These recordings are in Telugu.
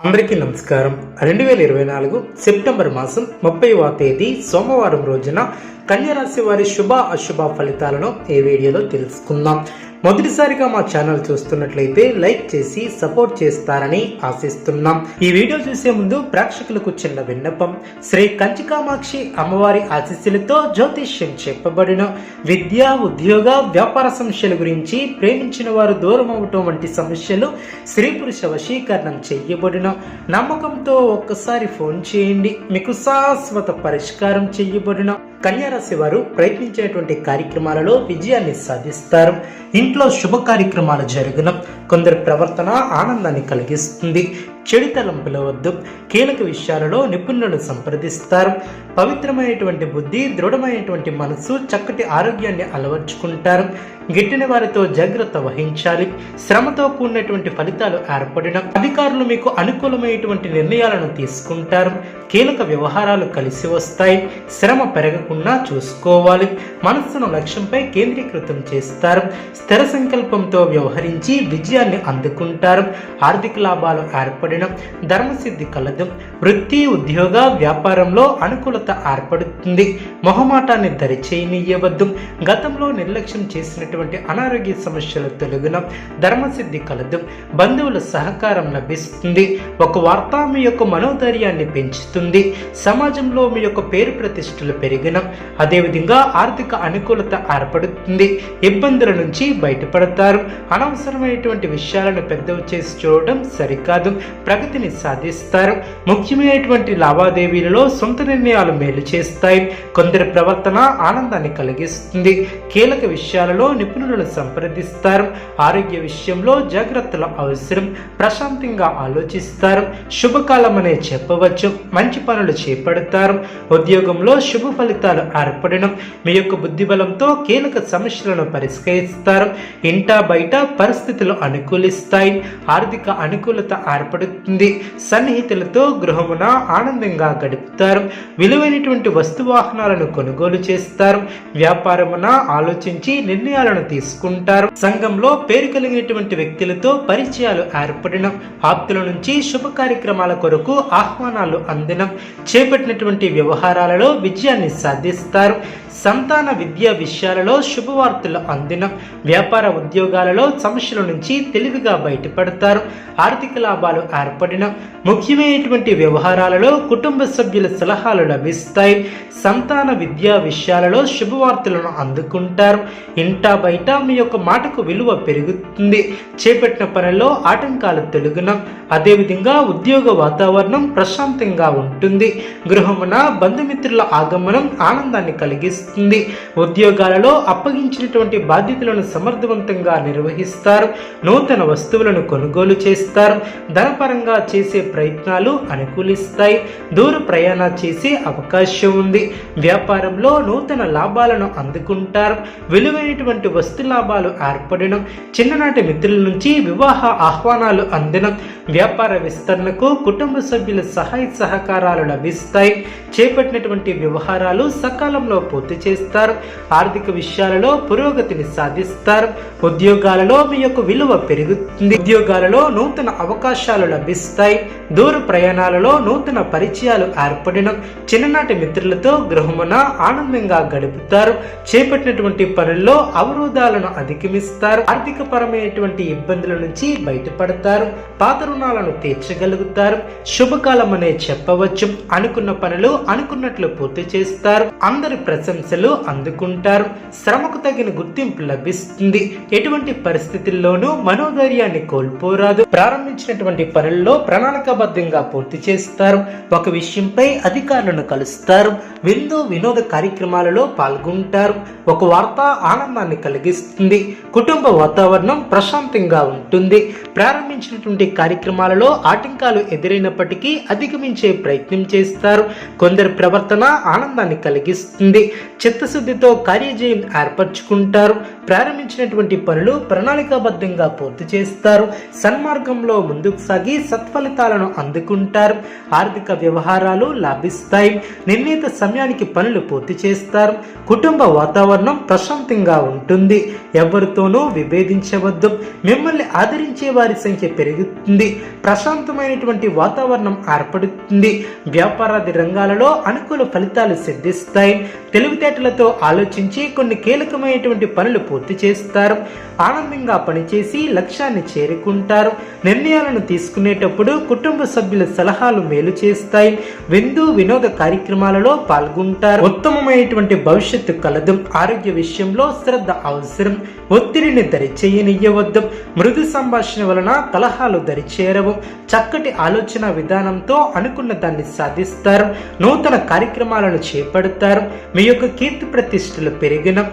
అందరికీ నమస్కారం. రెండు వేల ఇరవై నాలుగు సెప్టెంబర్ మాసం ముప్పైవ తేదీ సోమవారం రోజున కన్యరాశి వారి శుభ అశుభ ఫలితాలను ఈ వీడియోలో తెలుసుకుందాం. మొదటిసారిగా మా ఛానల్ చూస్తున్నట్లయితే లైక్ చేసి సపోర్ట్ చేస్తారని ఆశిస్తున్నాం. ఈ వీడియో చూసే ముందు ప్రేక్షకులకు చిన్న విన్నపం. శ్రీ కంచికామాక్షి అమ్మవారి ఆశీస్సులతో జ్యోతిష్యం చెప్పబడిన విద్య ఉద్యోగ వ్యాపార సమస్యల గురించి ప్రేమించిన వారు దూరం అవటం వంటి సమస్యలు స్త్రీ పురుష వశీకరణం చేయబడిన నమ్మకంతో ఒక్కసారి ఫోన్ చేయండి. మీకు శాశ్వత పరిష్కారం చేయబడిన కన్యారాశి వారు ప్రయత్నించేటువంటి కార్యక్రమాలలో విజయాన్ని సాధిస్తారు. ఇంట్లో శుభ కార్యక్రమాలు జరిగిన కొందరి ప్రవర్తన ఆనందాన్ని కలిగిస్తుంది. చెడు తలంపుల వద్దు కీలక విషయాలలో నిపుణులను సంప్రదిస్తారు. పవిత్రమైనటువంటి బుద్ధి దృఢమైనటువంటి మనసు చక్కటి ఆరోగ్యాన్ని అలవర్చుకుంటారు. గిట్టిన వారితో జాగ్రత్త వహించాలి. శ్రమతో కూడినటువంటి ఫలితాలు ఏర్పడిన అధికారులు మీకు అనుకూలమైనటువంటి నిర్ణయాలను తీసుకుంటారు. కీలక వ్యవహారాలు కలిసి వస్తాయి. శ్రమ పెరగకుండా చూసుకోవాలి. మనస్సును లక్ష్యంపై కేంద్రీకృతం చేస్తారు. స్థిర సంకల్పంతో వ్యవహరించి విజయాన్ని అందుకుంటారు. ఆర్థిక లాభాలు కూడిన ధర్మసిద్ధి కలదు. వృత్తి ఉద్యోగ వ్యాపారంలో అనుకూలత ఏర్పడుతుంది. మొహమాటాన్ని దరిచేయనియవద్దు. గతంలో నిర్లక్ష్యం చేసినటువంటి అనారోగ్య సమస్యలు తొలగిన ధర్మసిద్ధి కలదు. బంధువుల సహకారం లభిస్తుంది. ఒక వార్త మీ యొక్క మనోధైర్యాన్ని పెంచుతుంది. సమాజంలో మీ యొక్క పేరు ప్రతిష్టలు పెరిగిన అదేవిధంగా ఆర్థిక అనుకూలత ఏర్పడుతుంది. ఇబ్బందుల నుంచి బయటపడతారు. అనవసరమైనటువంటి విషయాలను పెద్దవి చేసి చూడడం సరికాదు. ప్రగతిని సాధిస్తారు. ముఖ్యమైనటువంటి లావాదేవీలలో సొంత నిర్ణయాలు మేలు చేస్తాయి. కొందరి ప్రవర్తన ఆనందాన్ని కలిగిస్తుంది. కీలక విషయాలలో నిపుణులను సంప్రదిస్తారు. ఆరోగ్య విషయంలో జాగ్రత్తలు అవసరం. ప్రశాంతంగా ఆలోచిస్తారు. శుభకాలం అనే చెప్పవచ్చు. మంచి పనులు చేపడతారు. ఉద్యోగంలో శుభ ఫలితాలు ఏర్పడడం. మీ యొక్క బుద్ధిబలంతో కీలక సమస్యలను పరిష్కరిస్తారు. ఇంటా బయట పరిస్థితులు అనుకూలిస్తాయి. ఆర్థిక అనుకూలత ఏర్పడుతుంది. సన్నిహితులతో గృహమున ఆనందంగా గడుపుతారు. విలువైనటువంటి వస్తు వాహనాలను కొనుగోలు చేస్తారు. వ్యాపారమున ఆలోచించి నిర్ణయాలను తీసుకుంటారు. సంఘంలో పేరు కలిగినటువంటి వ్యక్తులతో పరిచయాలు ఏర్పడడం ఆప్తుల నుంచి శుభ కార్యక్రమాల కొరకు ఆహ్వానాలు అందినం చేపట్టినటువంటి వ్యవహారాలలో విజయాన్ని సాధిస్తారు. సంతాన విద్యా విషయాలలో శుభవార్తలు అందిన వ్యాపార ఉద్యోగాలలో సమస్యల నుంచి తెలివిగా బయటపడతారు. ఆర్థిక లాభాలు ఏర్పడిన ముఖ్యమైనటువంటి వ్యవహారాలలో కుటుంబ సభ్యుల సలహాలు లభిస్తాయి. సంతాన విద్యా విషయాలలో శుభవార్తలను అందుకుంటారు. ఇంటా బయట మీ యొక్క మాటకు విలువ పెరుగుతుంది. చేపట్టిన పనుల్లో ఆటంకాలు తొలగిన అదేవిధంగా ఉద్యోగ వాతావరణం ప్రశాంతంగా ఉంటుంది. గృహమున బంధుమిత్రుల ఆగమనం ఆనందాన్ని కలిగిస్తుంది. ఉద్యోగాలలో అప్పగించినటువంటి బాధ్యతలను సమర్థవంతంగా నిర్వహిస్తారు. నూతన వస్తువులను కొనుగోలు చేస్తారు. ధనపరంగా చేసే ప్రయత్నాలు అనుకూలిస్తాయి. దూర ప్రయాణ చేసే అవకాశం ఉంది. వ్యాపారంలో నూతన లాభాలను అందుకుంటారు. విలువైనటువంటి వస్తు లాభాలు ఏర్పడడం చిన్ననాటి మిత్రుల నుంచి వివాహ ఆహ్వానాలు అందడం వ్యాపార విస్తరణకు కుటుంబ సభ్యుల సహాయ సహకారాలు లభిస్తాయి. చేపట్టినటువంటి వ్యవహారాలు సకాలంలో పూర్తి చేస్తారు. ఆర్థిక విషయాలలో పురోగతిని సాధిస్తారు. ఉద్యోగాలలో మీ యొక్క విలువ పెరుగుతుంది. ఉద్యోగాలలో నూతన అవకాశాలు లభిస్తాయి. దూర ప్రయాణాలలో నూతన పరిచయాలు ఏర్పడిన. చిన్ననాటి మిత్రులతో గృహమున ఆనందంగా గడుపుతారు. చేపట్టినటువంటి పనుల్లో అవరోధాలను అధిగమిస్తారు. ఆర్థిక పరమైనటువంటి ఇబ్బందుల నుంచి బయటపడతారు. పాత రుణాలను తీర్చగలుగుతారు. శుభకాలం అనే చెప్పవచ్చు. అనుకున్న పనులు అనుకున్నట్లు పూర్తి చేస్తారు. అందరి ప్రశంసలు అందుకుంటారు. శ్రమకు తగిన గుర్తింపు లభిస్తుంది. ఎటువంటి పరిస్థితుల్లోనూ మనోధైర్యాన్ని కోల్పోరాదు. ప్రారంభించినటువంటి పనుల్లో ప్రణాళికాబద్ధంగా పూర్తి చేస్తారు. ఒక విషయంపై అధికారులను కలుస్తారు. విందు వినోద కార్యక్రమాలలో పాల్గొంటారు. ఒక వార్త ఆనందాన్ని కలిగిస్తుంది. కుటుంబ వాతావరణం ప్రశాంతంగా ఉంటుంది. ప్రారంభించినటువంటి కార్యక్రమం కార్యక్రమాలలో ఆటంకాలు ఎదురైనప్పటికీ అధిగమించే ప్రయత్నం చేస్తారు. కొందరి ప్రవర్తన ఆనందాన్ని కలిగిస్తుంది. చిత్తశుద్ధితో కార్యజయం ఏర్పరచుకుంటారు. ప్రారంభించినటువంటి పనులు ప్రణాళికాబద్ధంగా పూర్తి చేస్తారు. సన్మార్గంలో ముందుకు సాగి సత్ఫలితాలను అందుకుంటారు. ఆర్థిక వ్యవహారాలు లాభిస్తాయి. నిర్ణీత సమయానికి పనులు పూర్తి చేస్తారు. కుటుంబ వాతావరణం ప్రశాంతంగా ఉంటుంది. ఎవరితోనూ విభేదించవద్దు. మిమ్మల్ని ఆదరించే వారి సంఖ్య పెరుగుతుంది. ప్రశాంతమైనటువంటి వాతావరణం ఏర్పడుతుంది. వ్యాపారాది రంగాలలో అనుకూల ఫలితాలు సిద్ధిస్తాయి. తెలివితేటలతో ఆలోచించి కొన్ని కీలకమైనటువంటి పనులు పూర్తి చేస్తారు. ఆనందంగా పనిచేసి లక్ష్యాన్ని చేరుకుంటారు. నిర్ణయాలను తీసుకునేటప్పుడు కుటుంబ సభ్యుల సలహాలు మేలు చేస్తాయి. విందు వినోద కార్యక్రమాలలో పాల్గొంటారు. ఉత్తమమైనటువంటి భవిష్యత్తు కలదు. ఆరోగ్య విషయంలో శ్రద్ధ అవసరం. ఒత్తిడిని దరిచేయనియ్యవద్దు. మృదు సంభాషణ వలన కలహాలు దరిచే చేరవు. చక్కటి ఆలోచన విధానంతో అనుకున్న దాన్ని సాధిస్తారు. నూతన కార్యక్రమాలను చేపడతారు. మీ యొక్క కీర్తి ప్రతిష్టలు పెరిగిన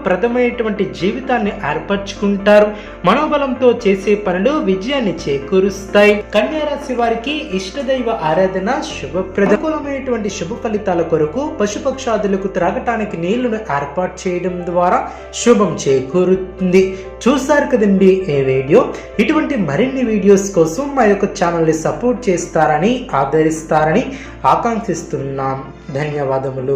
గౌరవప్రదమైనటువంటి జీవితాన్ని ఏర్పరచుకుంటారు. మనోబలంతో చేసే పనులు విజయాన్ని చేకూరుస్తాయి. కన్యారాశి వారికి ఇష్టదైవ ఆరాధన శుభప్రదకూలమైనటువంటి శుభ ఫలితాల కొరకు పశుపక్షాదులకు త్రాగటానికి నీళ్ళను ఏర్పాటు చేయడం ద్వారా శుభం చేకూరుతుంది. చూసారు కదండి ఏ వీడియో? ఇటువంటి మరిన్ని వీడియోస్ కోసం మా యొక్క ఛానల్ని సపోర్ట్ చేస్తారని ఆదరిస్తారని ఆకాంక్షిస్తున్నాం. ధన్యవాదములు.